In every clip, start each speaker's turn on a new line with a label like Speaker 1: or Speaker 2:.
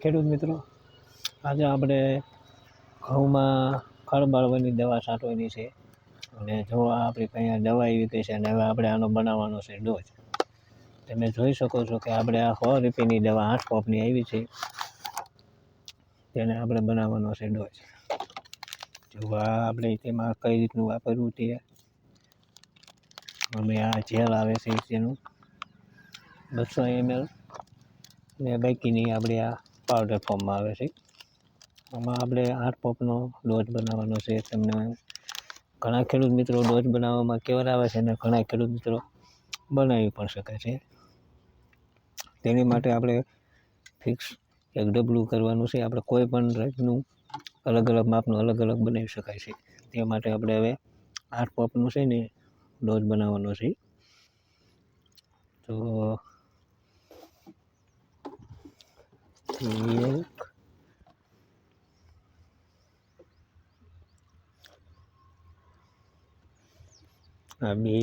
Speaker 1: ખેડૂત મિત્રો, આજે આપણે ઘઉંમાં ખડ બાળવાની દવા છાંટવાની છે. અને જો આપણી કંઈ દવા આવી ગઈ છે અને હવે આપણે આનો બનાવવાનો છે ડોઝ, તમે જોઈ શકો છો કે આપણે આ સો રૂપિયાની દવા આઠ કોપની આવી છે. તેને આપણે બનાવવાનો છે ડોઝ. જો આ આપણે તેમાં કઈ રીતનું વાપરવું તે અમે આ જેલ આવે છે તેનું. બસો એમએલ ને બાકીની આપણે આ પાવડર ફોર્મમાં આવે છે. આમાં આપણે આઠ પોપનો ડોઝ બનાવવાનો છે. તમને ઘણા ખેડૂત મિત્રો ડોઝ બનાવવામાં કેવડાવે છે અને ઘણા ખેડૂત મિત્રો બનાવી પણ શકે છે. તેની માટે આપણે ફિક્સ એક ડબલું કરવાનું છે. આપણે કોઈ પણ જાતનું અલગ અલગ માપનું અલગ અલગ બનાવી શકાય છે. તે માટે આપણે હવે આઠ પોપનું છે ને ડોઝ બનાવવાનો છે. તો એક આ બે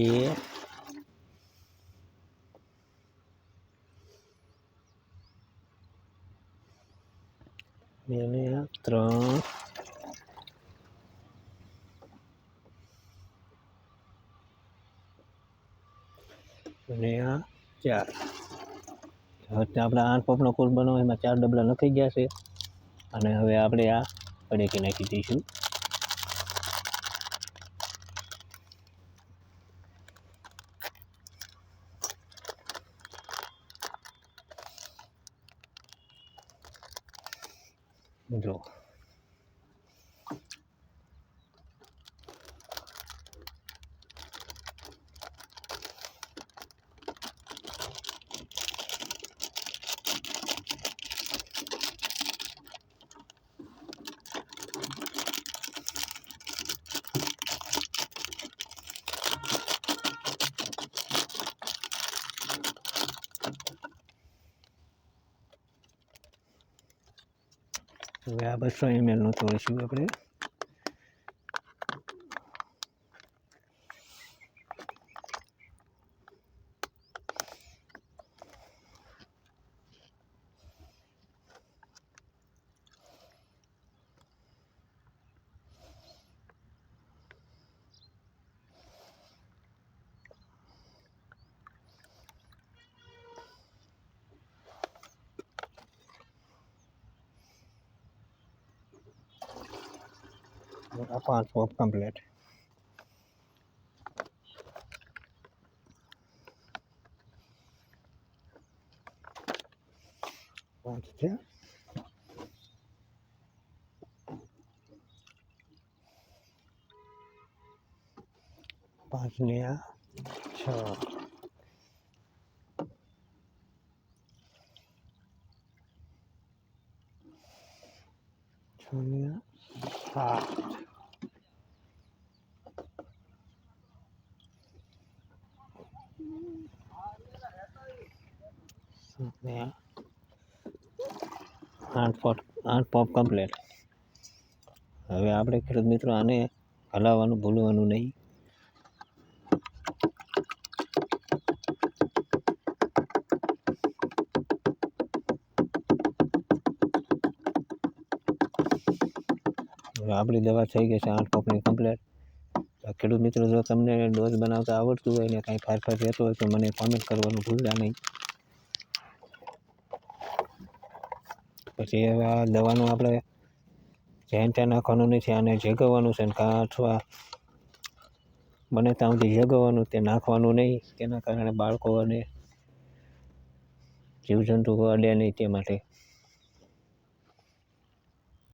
Speaker 1: બે ને આ ત્રણ અને આ ચાર હવે આપણે આઠ પોપનો કુલ બનાવો એમાં ચાર ડબલા નખાઈ ગયા છે. અને હવે આપણે આ પડેકી નાખી દઈશું. જો. હવે આ બસો એમએલનું તોડીશું આપણે આ પાંચ પોપ કમ્પ્લીટ. પાંચ છે. પાંચ ને આ છ. છ ને આ સાત ને આઠ પોટ આઠ પોપ કમ્પ્લીટ હવે આપણે ખેડૂત મિત્રો આને હલાવવાનું, ભૂલવાનું નહીં. હવે આપણી દવા થઈ ગઈ છે આઠ પોપની કમ્પ્લીટ ખેડૂત મિત્રો, જો તમને ડોઝ બનાવતા આવડતું હોય ને કાંઈ ફારફાર રહેતો હોય તો મને કોમેન્ટ કરવાનું ભૂલતા નહીં. પછી હવે આ દવાનું આપણે જેન ત્યાં નાખવાનું નથી, આને જગાવવાનું છે ને અથવા બને ત્યાં સુધી જગાવવાનું, તે નાખવાનું નહીં. તેના કારણે બાળકો અને જીવજંતુ અડે નહીં તે માટે.